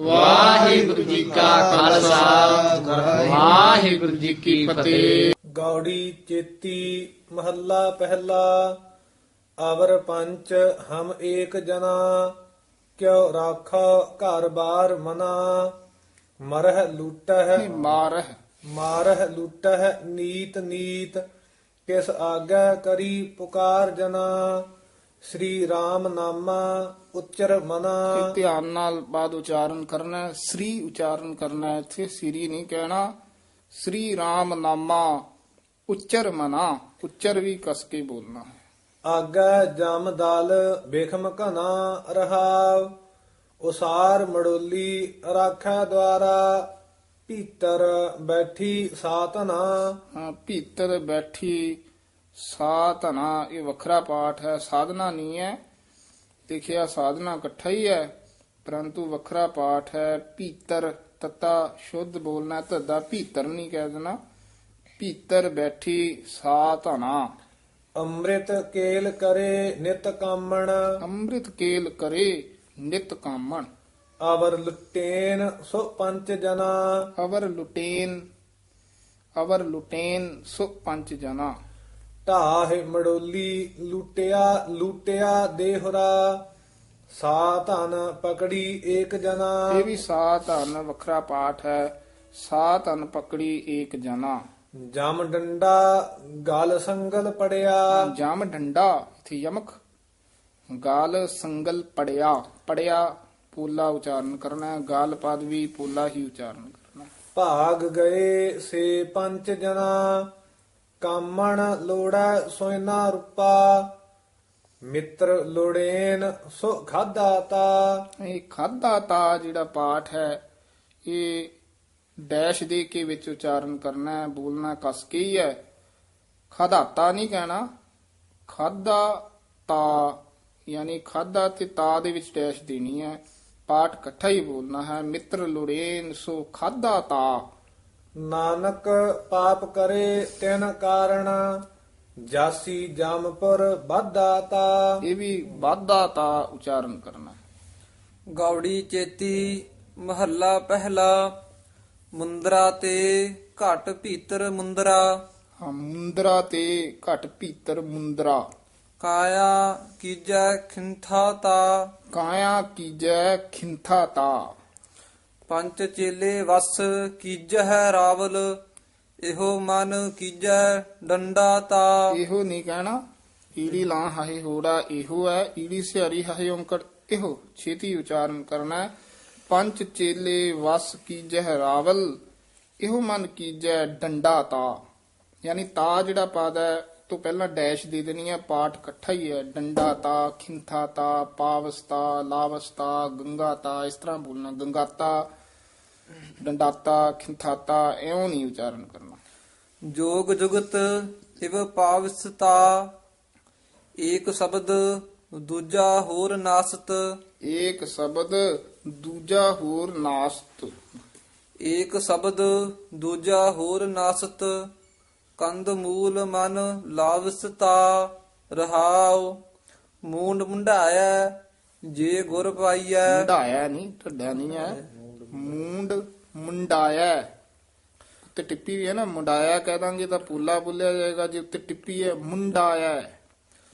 ਵਾਹਿਗੁਰੂ ਜੀ ਕਾ ਖਾਲਸਾ। ਵਾਹਿਗੁਰੂ ਜੀ ਕੀ ਫਤਿਹ। ਗੌੜੀ ਚੇਤੀ ਮਹੱਲਾ ਪਹਿਲਾ ਅਵਰ ਪੰਚ ਹਮ ਏਕ ਜਨਾ ਕਿਉ ਰਾਖਾ ਘਰ ਬਾਰ ਮਨਾ। ਮਰਹ ਲੂਟਹਿ ਮਾਰਹ। ਮਾਰਹ ਲੂਟਹਿ ਨੀਤ ਨੀਤ ਕਿਸ ਆਗੈ ਕਰੀ ਪੁਕਾਰ ਜਨਾ। ਸ੍ਰੀ RAM ਨਾਮਾ ਉਚਰ ਮਨਾ ਧਿਆਨ ਨਾਲ ਬਾਦ ਉਚਾਰਨ ਕਰਨਾ ਹੈ। ਸ੍ਰੀ ਉਚਾਰਨ ਕਰਨਾ ਹੈ। ਇੱਥੇ ਸ੍ਰੀ ਨਹੀਂ ਕਹਿਣਾ ਸ੍ਰੀ RAM ਨਾਮਾ ਉਚਰ ਮਨਾ ਉਚਰ ਵੀ ਕਸ ਕੇ ਬੋਲਣਾ ਹੈ ਆਗੈ ਜਮ ਦਲ ਬਿਖਮ ਘਨਾ ਰਹਾਵ ਉਸਾਰ ਮੜੋਲੀ ਰਾਖੈ ਦਵਾਰਾ ਭੀਤਰ ਬੈਠੀ ਸਾਤਨਾ ਹਾਂ, ਭੀਤਰ ਬੈਠੀ ਸਾਧਨਾ ਇਹ ਵੱਖਰਾ ਪਾਠ ਹੈ। ਸਾਧਨਾ ਨਹੀਂ ਹੈ। ਦੇਖਿਆ ਸਾਧਨਾ ਇਕੱਠਾ ਹੀ ਹੈ ਪਰੰਤੂ ਵੱਖਰਾ ਪਾਠ ਹੈ। ਭੀਤਰ ਤਤਾ ਸ਼ੁੱਧ ਬੋਲਣਾ ਤਦਾ ਭੀਤਰ ਨਹੀਂ ਕਹਿ ਦੇਣਾ। ਭੀਤਰ ਬੈਠੀ ਸਾਧਨਾ। ਅੰਮ੍ਰਿਤ ਕੇਲ ਕਰੇ ਨਿਤ ਕਾਮਣ। ਅੰਮ੍ਰਿਤ ਕੇਲ ਕਰੇ ਨਿਤ ਕਾਮਣ। ਅਵਰ ਲੁਟੇਨ ਸੋ ਪੰਚ ਜਨਾ। ਅਵਰ ਲੁਟੇਨ ਅਵਰ ਲੁਟੇਨ ਸੁ ਪੰਚ ਜਨਾ। ਢਾਹਿ ਮੜੋਲੀ ਲੂਟਿਆ ਲੂਟਿਆ ਦੇਹੁਰਾ ਸਾ ਧਨ ਪਕੜੀ ਏਕ ਜਨਾ। ਇਹ ਵੀ ਸਾ ਧਨ ਵੱਖਰਾ ਪਾਠ ਹੈ ਸਾ ਧਨ ਪਕੜੀ ਏਕ ਜਨਾ। ਜਮ ਡੰਡਾ ਗਲ ਸੰਗਲ ਪੜਿਆ। ਜਮ ਡੰਡਾ ਇਥੇ ਯਮਕ। ਗਾਲ ਸੰਗਲ ਪੜਿਆ ਪੜਿਆ ਪੂਲਾ ਉਚਾਰਨ ਕਰਨਾ ਹੈ ਗਾਲ ਪਦ ਵੀ ਪੂਲਾ ਹੀ ਉਚਾਰਨ ਕਰਨਾ। ਹੈ। ਭਾਗ ਗਏ ਸੇ ਪੰਚ ਜਨਾ। ਕਾਮਣ ਲੋੜਾ ਸੋਇਨਾ ਰੂਪਾ, ਮਿੱਤਰ ਲੋੜੇਨ ਸੋ ਖਾਦਾ ਇਹ ਖਾਦਾ ਤਾ ਜਿਹੜਾ ਪਾਠ ਹੈ, ਇਹ ਡੈਸ਼ ਦੇ ਕੇ ਵਿੱਚ ਉਚਾਰਨ ਕਰਨਾ ਹੈ, ਬੋਲਣਾ ਕਸ ਕੇ ਹੀ ਹੈ। ਖਾਦਾਤਾ ਨਹੀਂ ਕਹਿਣਾ ਖਾਦਾ ਤਾ, ਯਾਨੀ ਖਾਦਾ ਤੇ ਤਾ ਦੇ ਵਿੱਚ ਡੈਸ਼ ਦੇਣੀ ਹੈ। ਪਾਠ ਇਕੱਠਾ ਹੀ ਬੋਲਣਾ ਹੈ, ਮਿੱਤਰ ਲੋੜੇਨ ਸੋ ਖਾਦਾ ਤਾ। ਨਾਨਕ ਪਾਪ ਕਰੇ ਤਿਨ ਕਾਰਣ ਜਾਸੀ ਜਮਪੁਰ ਬਾਧਾ ਤਾ। ਇਹ ਵੀ ਵਾਧਾ ਤਾ ਉਚਾਰਨ ਕਰਨਾ। ਗੌੜੀ ਚੇਤੀ ਮਹੱਲਾ ਪਹਿਲਾ ਮੁੰਦਰਾ ਤੇ ਘਟ ਭੀਤਰ ਮੁੰਦਰਾ। ਹਾਂ ਮੁੰਦਰਾ ਤੇ ਘਟ ਭੀਤਰ ਮੁੰਦਰਾ। ਕਾਇਆ ਕੀਜੈ ਖਿੰਥਾ ਤਾ। ਕਾਇਆ ਕੀਜੈ ਖਿੰਥਾ ਤਾ ਪੰਚ ਚੇਲੇ ਵਸ ਕੀਜੈ ਰਾਵਲ, ਇਹੋ ਮਨ ਕੀਜੈ ਡੰਡਾ ਤਾ। ਇਹੋ ਨਹੀਂ ਕਹਿਣਾ, ਈੜੀ ਲਾਂ ਹਾਹੇ ਹੋੜਾ ਇਹੋ ਹੈ, ਈੜੀ ਸਿਆਰੀ ਹਾਹੇ ਓੰਕੜ ਇਹੋ, ਛੇਤੀ ਉਚਾਰਨ ਕਰਨਾ ਪੰਜ ਚੇਲੇ ਵਸ ਕੀਜੈ ਰਾਵਲ, ਇਹੋ ਮਨ ਕੀਜੈ ਡੰਡਾ ਤਾ। ਯਾਨੀ ਤਾ ਜਿਹੜਾ ਪਾਦਾ ਤੋਂ ਪਹਿਲਾਂ ਡੈਸ਼ ਦੇ ਦੇਣੀ ਹੈ, ਪਾਠ ਇਕੱਠਾ ਹੀ ਹੈ। ਡੰਡਾ ਤਾ, ਖਿੰਥਾ ਤਾ, ਪਾਵਸਤਾ, ਲਾਵਸਤਾ, ਗੰਗਾ ਤਾ, ਇਸ ਤਰ੍ਹਾਂ ਬੋਲਣਾ, ਗੰਗਾਤਾ। ਡੰਡਾਤਾ ਖਿੰਥਾਤਾ ਐਉਂ ਨਹੀਂ ਉਚਾਰਨ ਕਰਨਾ। ਜੋਗ ਜੁਗਤ ਇਵ ਪਾਵਸਤਾ ਏਕ ਸ਼ਬਦ ਦੂਜਾ ਹੋਰ ਨਾਸਤ। ਏਕ ਸ਼ਬਦ ਦੂਜਾ ਹੋਰ ਨਾਸਤ। ਏਕ ਸ਼ਬਦ ਦੂਜਾ ਹੋਰ ਨਾਸਤ ਕੰਦ ਮੂਲ ਮਨ ਲਾਵਸਤਾ ਰਹਾਉ ਮੂੰਡ ਮੁੰਡਾਇਆ ਜੇ ਗੁਰ ਪਾਈਐ। ਮੁੰਡਾਇਆ ਨਹੀਂ ਢੱਡਾ ਨਹੀਂ ਹੈ ਮੂੰਡ ਮੁੰਡਾਇਆ ਉੱਤੇ ਟਿੱਪੀ ਵੀ ਹੈ ਨਾ ਮੁੰਡਾਇਆ ਕਹਿ ਦਾਂਗੇ ਤਾਂ ਪੂਲਾ ਬੋਲਿਆ ਜਾਏਗਾ ਜੇ ਉੱਤੇ ਟਿੱਪੀ ਹੈ ਮੁੰਡਾਇਆ।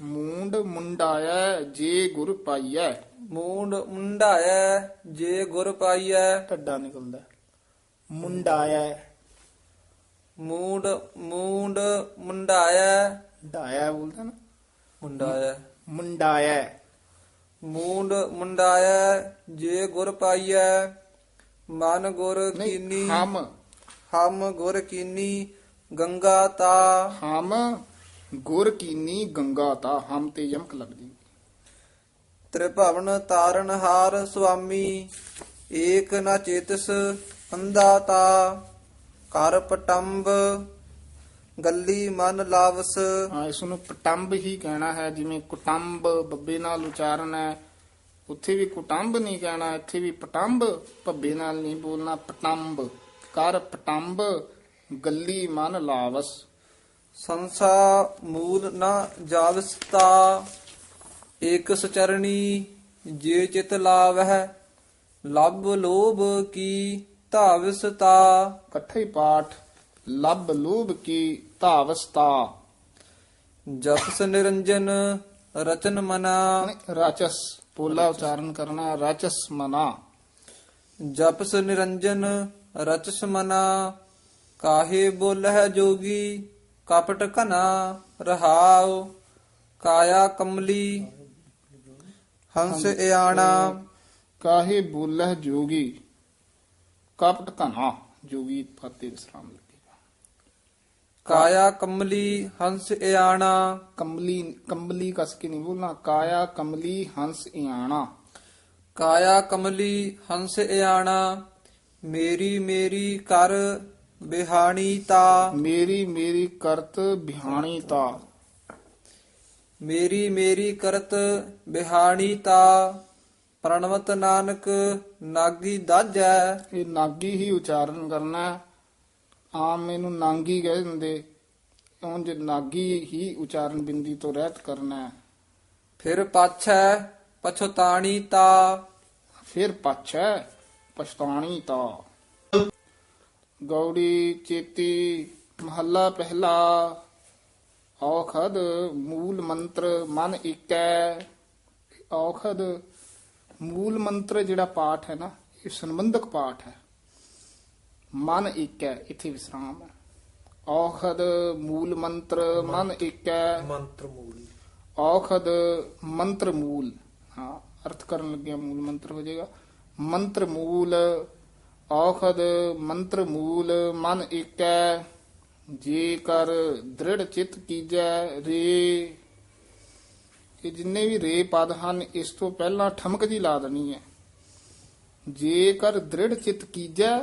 ਮੂੰਡ ਮੁੰਡਾਇਆ ਜੇ ਗੁਰ ਪਾਈਐ। ਮੂੰਡ ਮੁੰਡਾਇਆ ਜੇ ਗੁਰ ਪਾਈਐ। ਢੱਡਾ ਨਿਕਲਦਾ। ਮੁੰਡਾਇਆ ਮੂੰਡ ਮੂੰਡ ਮੁੰਡਾਇਆ। ਢਾਇਆ ਬੋਲਦਾ ਨਾ। ਮੁੰਡਾਇਆ। ਮੁੰਡਾਇਆ ਮੂੰਡ ਮੁੰਡਾਇਆ ਜੇ ਗੁਰ ਪਾਈਐ ਮਨ ਗੁਰ ਕੀਨੀ। ਹਮ। ਹਮ ਗੁਰ ਕੀਨੀ ਗੰਗਾ ਤਾ। ਹਮ ਗੁਰ ਕੀਨੀ ਗੰਗਾ ਤਾ। ਹਮ ਤੇ ਯਮਕ ਲੱਗਦੀ। ਤ੍ਰਿਭਵਨ ਤਾਰਨ ਹਾਰ ਸੁਆਮੀ ਏਕ ਨਾ ਚੇਤਸ ਅੰਦਾ ਤਾ। ਕਰ ਪਟੰਬ ਗੱਲੀ ਮਨ ਲਾਵਸ। ਹਾਂ ਇਸ ਨੂੰ ਪਟੰਬ ਹੀ ਕਹਿਣਾ ਹੈ ਜਿਵੇਂ ਕੁਟੰਬ ਬੱਬੇ ਨਾਲ ਉਚਾਰਨ ਹੈ ਉੱਥੇ ਵੀ ਕੁਟੰਬ ਨਹੀਂ ਕਹਿਣਾ ਇੱਥੇ ਵੀ ਪਟੰਬ। ਭੱਬੇ ਨਾਲ ਨਹੀਂ ਬੋਲਣਾ ਪਟੰਬ। ਕਰ ਪਟੰਬ ਗੱਲੀ ਮਨ ਲਾਵਸ। ਸੰਸਾ ਮੂਲ ਨਾ ਜਾਵਸਤਾ ਏਕ ਸਚਰਣੀ ਜੇ ਚਿਤ ਲਾਵਹਿ ਲਬ ਲੋਭ ਕੀ ਧਾਵਸਤਾ। ਇਕੱਠੇ ਹੀ ਪਾਠ ਲੱਭ ਲੋਭ ਕੀ ਧਾਵਸਤਾ। ਜਪਸ ਨਿਰੰਜਨ ਰਚਨ ਮਨਾ। ਰਾਚਸ। ਪੋਲਾ ਉਚਾਰਨ ਕਰਨਾ ਰਾਚਸ ਮਨਾ। ਜਪਸ ਨਿਰੰਜਨ ਰਚਸ ਮਨਾ ਕਾਹੇ ਬੋਲਹਿ ਜੋਗੀ ਕਪਟ ਘਨਾ ਰਹਾਉ ਕਾਇਆ ਕਮਲੀ ਹੰਸ ਇਆਣਾ। ਕਾਹੇ ਬੋਲਹਿ ਜੋਗੀ ਕਪਟ ਕਨਾ ਜੋਗੀ ਫਤਿਹ ਵਿਸਰਾਮ ਕਾਇਆ ਕਮਲੀ ਹੰਸ ਇਆਣਾ। ਕਮਲੀ ਕਮਲੀ ਕਸ ਕੇ ਨਹੀਂ ਬੋਲਣਾ। ਕਾਇਆ ਕਮਲੀ ਹੰਸ ਇਆਣਾ। ਕਾਇਆ ਕਮਲੀ ਹੰਸ ਇਆਣਾ। ਮੇਰੀ ਮੇਰੀ ਕਰ ਬਿਹਾਣੀ ਤਾ। ਮੇਰੀ ਮੇਰੀ ਕਰਤ ਬਿਹਾਣੀ ਤਾ। ਮੇਰੀ ਮੇਰੀ ਕਰਤ ਬਿਹਾਣੀ ਤਾ। ਪ੍ਰਣਵਤ ਨਾਨਕ ਨਾਗੀ ਦਾਜੈ ਇਹ ਨਾਗੀ ਹੀ ਉਚਾਰਨ ਕਰਨਾ ਹੈ। ਆਮ ਇਹਨੂੰ ਨਾਂਗੀ ਕਹਿ ਦਿੰਦੇ। ਉਂਝ ਨਾਗੀ ਹੀ ਉਚਾਰਨ ਬਿੰਦੀ ਤੋਂ ਰਹਿਤ ਕਰਨਾ ਹੈ। ਫਿਰ ਪਾਛੈ ਪਛਤਾਣੀ ਤਾ। ਫਿਰ ਪਛੈ ਪਛਤਾਣੀ ਤਾ। ਗੌੜੀ ਚੇਤੀ ਮਹੱਲਾ ਪਹਿਲਾ। ਔਖਦ ਮੂਲ ਮੰਤਰ ਮਨ ਏਕੈ। ਔਖਦ ਮੂਲ ਮੰਤਰ ਜਿਹੜਾ ਪਾਠ ਹੈ ਨਾ ਇਹ ਸੰਬੰਧਕ ਪਾਠ ਹੈ। ਮਨ ਏਕੈ ਇੱਥੇ ਵਿਸਰਾਮ ਹੈ। ਔਖਦ ਮੂਲ ਮੰਤਰ ਮਨ ਏਕੈ। ਮੰਤਰ ਮੂਲੀ। ਔਖਦ ਮੰਤਰ ਮੂਲ। ਹਾਂ ਅਰਥ ਕਰਨ ਲੱਗਿਆ ਮੂਲ ਮੰਤਰ ਹੋ ਜਾਏਗਾ। ਮੰਤਰ ਮੂਲ ਔਖਦ ਮੰਤਰ ਮੂਲ ਮਨ ਏਕੈ। ਜੇ ਕਰ ਦ੍ਰਿੜ ਚਿਤ ਕੀਜੈ ਰੇ। ਇਹ ਜਿੰਨੇ ਵੀ ਰੇ ਪਦ ਹਨ ਇਸ ਤੋਂ ਪਹਿਲਾਂ ਠਮਕ ਜੀ ਲਾ ਦੇਣੀ ਹੈ। ਜੇ ਕਰ ਦ੍ਰਿੜ ਚਿਤ ਕੀਜੈ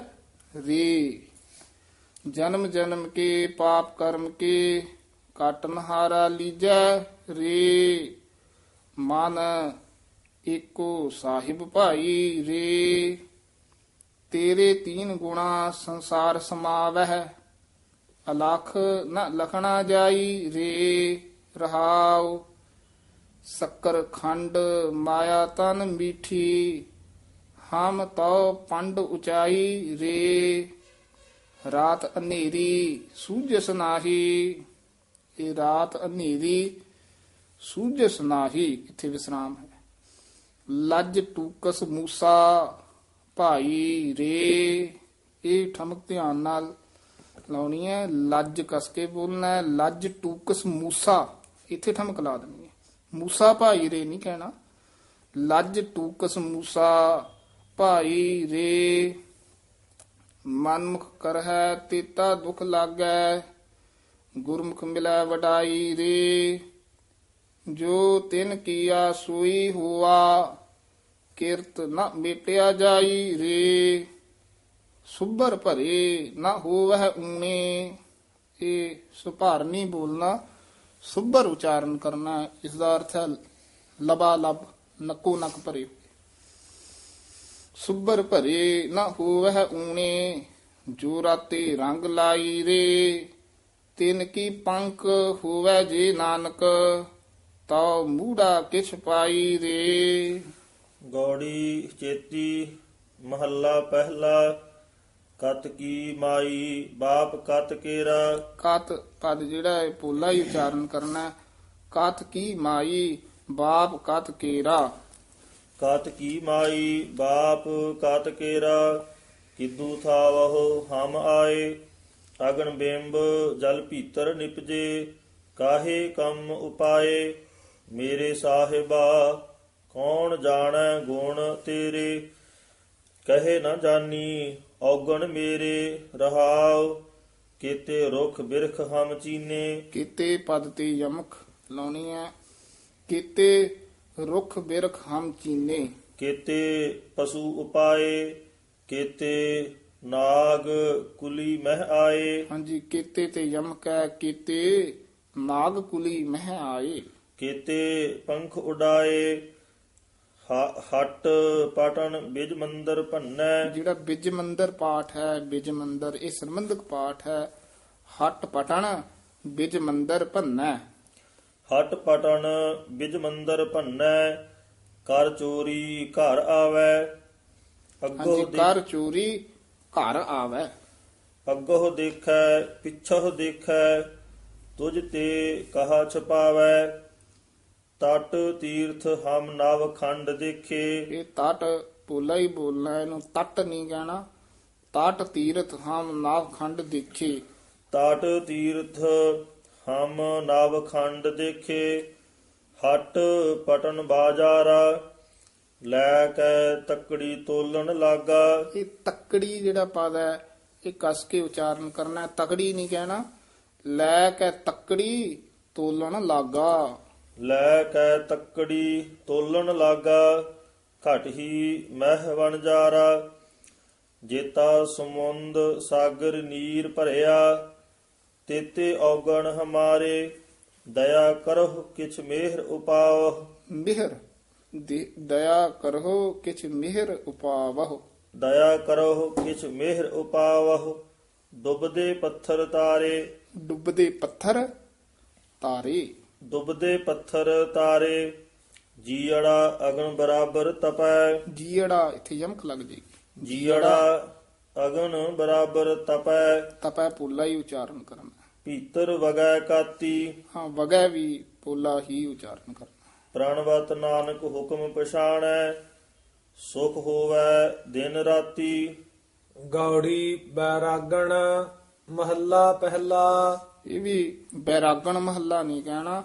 ਰੇ। ਜਨਮ ਜਨਮ ਕੇ, ਪਾਪ ਕਰਮ ਕੇ ਕਾਟਨ ਹਾਰਾ ਲੀਜੈ ਰੇ। ਮਨ ਏਕੋ ਸਾਹਿਬ ਭਾਈ ਰੇ। ਤੇਰੇ ਤੀਨ ਗੁਣਾ ਸੰਸਾਰ ਸਮਾਵਹਿ, ਅਲਖ ਨ ਲਖਣਾ ਜਾਈ ਰੇ। ਰਹਾਉ, ਸ਼ੱਕਰ ਖੰਡ ਮਾਇਆ ਤਨ ਮੀਠੀ ਹਮ ਤਉ ਪੰਡ ਉਚਾਈ ਰੇ। ਰਾਤ ਹਨੇਰੀ ਸੂਝਸ ਨਾਹੀ। ਇਹ ਰਾਤ ਹਨੇਰੀ ਸੂਝਸ ਨਾਹੀ। ਇੱਥੇ ਵਿਸਰਾਮ ਹੈ? ਲੱਜ ਟੂਕਸ ਮੂਸਾ ਭਾਈ ਰੇ। ਇਹ ਠਮਕ ਧਿਆਨ ਨਾਲ ਲਾਉਣੀ ਹੈ। ਲੱਜ ਕਸ ਕੇ ਬੋਲਣਾ ਹੈ। ਲੱਜ ਟੂਕਸ ਮੂਸਾ। ਇੱਥੇ ਠਮਕ ਲਾ ਦੇਣੀ ਹੈ। ਮੂਸਾ ਭਾਈ ਰੇ ਨਹੀਂ ਕਹਿਣਾ। ਲੱਜ ਟੂਕਸ ਮੂਸਾ। ਭਾਈ ਰੇ। ਮਨਮੁਖ ਕਰਹਿ, ਤੀਤਾ ਦੁਖ ਲਾਗੈ, ਗੁਰਮੁਖ ਮਿਲੈ ਵਡਾਈ ਰੇ। ਜੋ ਤਿਨ ਕੀਆ ਸੋਈ ਹੁਆ, ਕਿਰਤ ਨ ਮੇਟਿਆ ਜਾਈ ਰੇ। ਸੁਭਰ ਭਰੇ ਨਾ ਹੋਵਹਿ ਊਣੇ ਇਹ ਸੁਭਾਰ ਬੋਲਣਾ, ਸੁਭਰ ਉਚਾਰਨ ਕਰਨਾ ਹੈ। ਇਸ ਦਾ ਅਰਥ ਹੈ ਲਬਾ ਲਬ ਨਕੋ ਨਕ ਭਰੇ। ਸੁਭਰ ਭਰੇ ਨਾ ਹੋਵਹਿ ਊਣੇ ਜੋ ਰਾਤੇ ਰੰਗ ਲਾਈ ਰੇ। ਤਿਨ ਕੀ ਪੰਖ ਹੋਵੈ ਜੇ ਨਾਨਕ ਤਉ ਮੂੜਾ ਕਿਛ ਪਾਈ ਰੇ। ਗੌੜੀ ਚੇਤੀ ਮਹੱਲਾ ਪਹਿਲਾ ਕਤ ਕੀ ਮਾਈ ਬਾਪ ਕਤ ਕੇਰਾ। ਕਤ ਪਦ ਜਿਹੜਾ ਹੈ ਪੋਲਾ ਹੀ ਉਚਾਰਨ ਕਰਨਾ। ਕਤ ਕੀ ਮਾਈ ਬਾਪ ਕਤ ਕੇਰਾ। ਕਤ ਕੀ ਮਾਈ ਬਾਪ ਕਤ ਕੇਰਾ, ਕਿਦੂ ਥਾਵਹੁ ਹਮ ਆਏ, ਅਗਨ ਬਿੰਬ ਜਲ ਭੀਤਰ ਨਿਪਜੇ, ਕਾਹੇ ਕੰਮ ਉਪਾਏ, ਮੇਰੇ ਸਾਹਿਬਾ ਕੌਣ ਜਾਣੈ ਗੁਣ ਤੇਰੇ? ਕਹੇ ਨਾ ਜਾਨੀ ਔਗਣ ਮੇਰੇ ਰਹਾਉ, ਕੀਤੇ ਰੁਖ ਬਿਰਖ ਹਮ ਚੀਨੇ। ਕੀਤੇ ਪਦ ਤੇ ਯਮਕ ਲਾਉਣੀ ਹੈ, ਕੀਤੇ ਰੁੱਖ ਬਿਰਖ ਹਮ ਚੀਨੇ। ਕੀਤੇ ਪਸ਼ੂ ਉਪਾਏ ਕੀਤੇ ਨਾਗ ਕੁਲੀ ਮਹਿ ਆਏ। ਹਾਂਜੀ ਕੀਤੇ ਤੇ ਯਮਕ ਹੈ ਕੀਤੇ ਨਾਗ ਕੁਲੀ ਮਹਿ ਆਏ। ਕੀਤੇ ਪੰਖ ਉਡਾਏ ਹੱਟ ਪਟਨ ਬਿਜ ਮੰਦਰ ਭੰਨੈ। ਜਿਹੜਾ ਬਿਜ ਮੰਦਰ ਪਾਠ ਹੈ ਬਿਜ ਮੰਦਰ ਇਹ ਸੰਬੰਧਕ ਪਾਠ ਹੈ। ਹੱਟ ਪਟਣ ਬਿਜ ਮੰਦਰ ਭੰਨੈ। ਹੱਟ ਪਟਨ ਬਿਜ ਮੰਦਰ ਭੰਨੈ ਕਰ ਚੋਰੀ ਘਰ ਆਵੈ। ਅੱਗੋ ਕਰ ਚੋਰੀ ਘਰ ਆਵੇ। ਅੱਗੋ ਦੇਖੈ ਪਿਛੋ ਦੇਖੈ ਤੁਝ ਤੇ ਕਹਾ ਛਪਾਵੈ। ਤਟ ਤੀਰਥ ਹਮ ਨਵ ਖੰਡ ਦੇਖੇ। ਇਹ ਤਟ ਪੋਲਾ ਹੀ ਬੋਲਣਾ ਇਹਨੂੰ ਤਟ ਨਹੀਂ ਕਹਿਣਾ। ਤਟ ਤੀਰਥ ਹਮ ਨਾਵ ਖੰਡ ਦੇਖੇ। ਤਾਟ ਤੀਰਥ ਹਮ ਨਵ ਖੰਡ ਦੇਖੇ ਹਟ ਪਟਨ ਬਾਜਾਰਾ ਲੈ ਕੇ ਤਕੜੀ ਤੋਲਣ ਲਾਗਾ। ਇਹ ਤੱਕੜੀ ਜਿਹੜਾ ਪਦ ਹੈ ਇਹ ਕਸ ਕੇ ਉਚਾਰਨ ਕਰਨਾ ਤਕੜੀ ਨਹੀਂ ਕਹਿਣਾ। ਲੈ ਕੇ ਤੱਕੜੀ ਤੋਲਣ ਲਾਗਾ। ਲੈ ਕੇ ਤਕੜੀ ਤੋਲਣ ਲਾਗਾ ਘਟ ਹੀ ਮਹਿ ਵਣਜਾਰਾ ਜੇਤਾ ਸਮੁੰਦ ਸਾਗਰ ਨੀਰ ਭਰਿਆ ਤੇਤੇ ਔਗਣ ਹਮਾਰੇ ਦਇਆ ਕਰਹੁ ਕਿਛ ਮਿਹਰ ਉਪਾਵ ਮਿਹਰ ਦਇਆ ਕਰੋ ਕਿਛ ਮਿਹਰ ਉਪਾਵਹੁ। ਦਇਆ ਕਰਹੁ ਕਿਛ ਮਿਹਰ ਉਪਾਵਹੁ। ਡੁੱਬਦੇ ਪੱਥਰ ਤਾਰੇ। ਡੁੱਬਦੇ ਪੱਥਰ ਤਾਰੇ। ਡੁੱਬਦੇ ਪੱਥਰ ਤਾਰੇ ਜੀੜਾ ਅਗਨ ਬਰਾਬਰ ਤਪੈ। ਜੀੜਾ ਇੱਥੇ ਯਮਕ ਲੱਗ ਜੀੜਾ ਅਗਨ ਬਰਾਬਰ ਤਪੈ। ਤਪੈ ਪੋਲਾ ਹੀ ਉਚਾਰਨ ਕਰਨਾ। ਭੀਤਰ ਵਗੈ ਕਾਤੀ। ਹਾਂ ਵਗੈ ਵੀ ਪੋਲਾ ਹੀ ਉਚਾਰਨ ਕਰਨਾ। ਪ੍ਰਣਵਤ ਨਾਨਕ ਹੁਕਮ ਪਛਾਣੈ ਸੁਖ ਹੋਵੈ ਦਿਨ ਰਾਤੀ। ਗੌੜੀ ਬੈਰਾਗਣ ਮਹੱਲਾ ਪਹਿਲਾ। ਇਹ ਵੀ ਬੈਰਾਗਣ ਮਹੱਲਾ ਨਹੀਂ ਕਹਿਣਾ।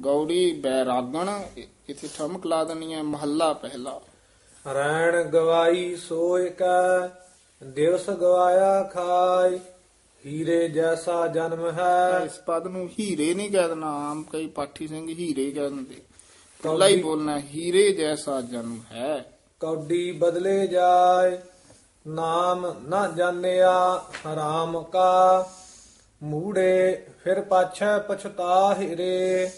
ਗੌੜੀ ਬੈਰਾਗਣ ਇੱਥੇ ਠਮਕ ਲਾ ਦੇਣੀ ਹੈ ਮਹੱਲਾ ਪਹਿਲਾ। ਰੈਣ ਗਵਾਈ ਸੋਇ ਕੈ ਦਿਵਸ ਗਵਾਇਆ ਖਾਇ। ਹੀਰੇ ਜੈਸਾ ਜਨਮ ਹੈ। ਇਸ ਪਦ ਨੂੰ ਹੀਰੇ ਨਹੀਂ ਕਹਿ ਦੇਣਾ ਆਮ ਕਈ ਪਾਠੀ ਸਿੰਘ ਹੀਰੇ ਕਹਿ ਦਿੰਦੇ। ਪੋਲਾ ਹੀ ਬੋਲਣਾ ਹੀਰੇ ਜੈਸਾ ਜਨਮ ਹੈ। ਕੌਡੀ ਬਦਲੇ ਜਾਏ ਨਾਮ ਨਾ ਜਾਣਿਆ ਹਰਾਮ ਕਾ। ਮੂੜੇ ਫਿਰ ਪਾਛੈ ਪਛਤਾ ਰੇ।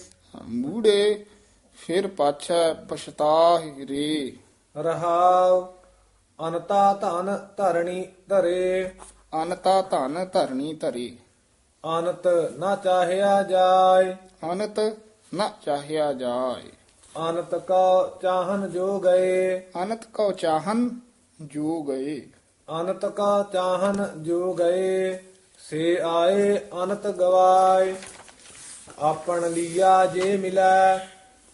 ਮੂੜੇ ਫਿਰ ਪਾਛੈ ਪਛਤਾਹਿ ਰੇ। ਰਹਾਉ ਅਨਤਾ ਧਨ ਧਰਣੀ ਧਰੇ। ਅਨਤਾ ਧਨ ਧਰਣੀ ਧਰੇ। ਅਨਤ ਨਾ ਚਾਹਿਆ ਜਾਏ। ਅਨਤ ਨ ਚਾਹਿਆ ਜਾਏ। ਅਨਤ ਕਾ ਚਾਹਨ ਜੋ ਗਏ। ਅਨਤ ਕਉ ਚਾਹਨ ਜੋ ਗਏ। ਅਨਤ ਕਾ ਚਾਹਨ ਜੋ ਗਏ ਸੇ ਆਏ ਅਨਤ ਗਵਾਏ। ਆਪਣ ਲੀਆ ਜੇ ਮਿਲੈ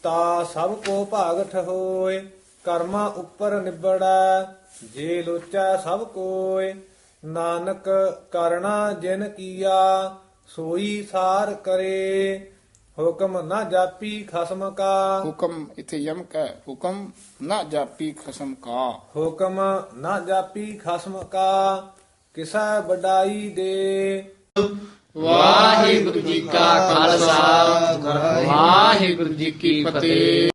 ਤਾ ਸਭ ਕੋ ਭਾਗਠ ਹੋਏ। ਕਰਮਾਂ ਉੱਪਰ ਨਿਬੜੈ ਜੇ ਲੋਚੈ ਸਭ ਕੋਏ। ਨਾਨਕ ਕਰਣਾ ਜਿਨ ਕੀਆ ਸੋਈ ਸਾਰ ਕਰੇ। ਹੁਕਮ ਨਾ ਜਾਪੀ ਖਸਮ ਕਾ। ਹੁਕਮ ਇਥੇ ਯਮਕ ਹੈ ਹੁਕਮ ਨ ਜਾਪੀ ਖਸਮ ਕਾ। ਹੁਕਮ ਨਾ ਜਾਪੀ ਖਸਮ ਕਾ ਕਿਸੈ ਵਡਾਈ ਦੇ। ਵਾਹਿਗੁਰੂ ਜੀ ਕਾ ਖਾਲਸਾ ਵਾਹਿਗੁਰੂ ਜੀ ਕੀ ਫਤਿਹ।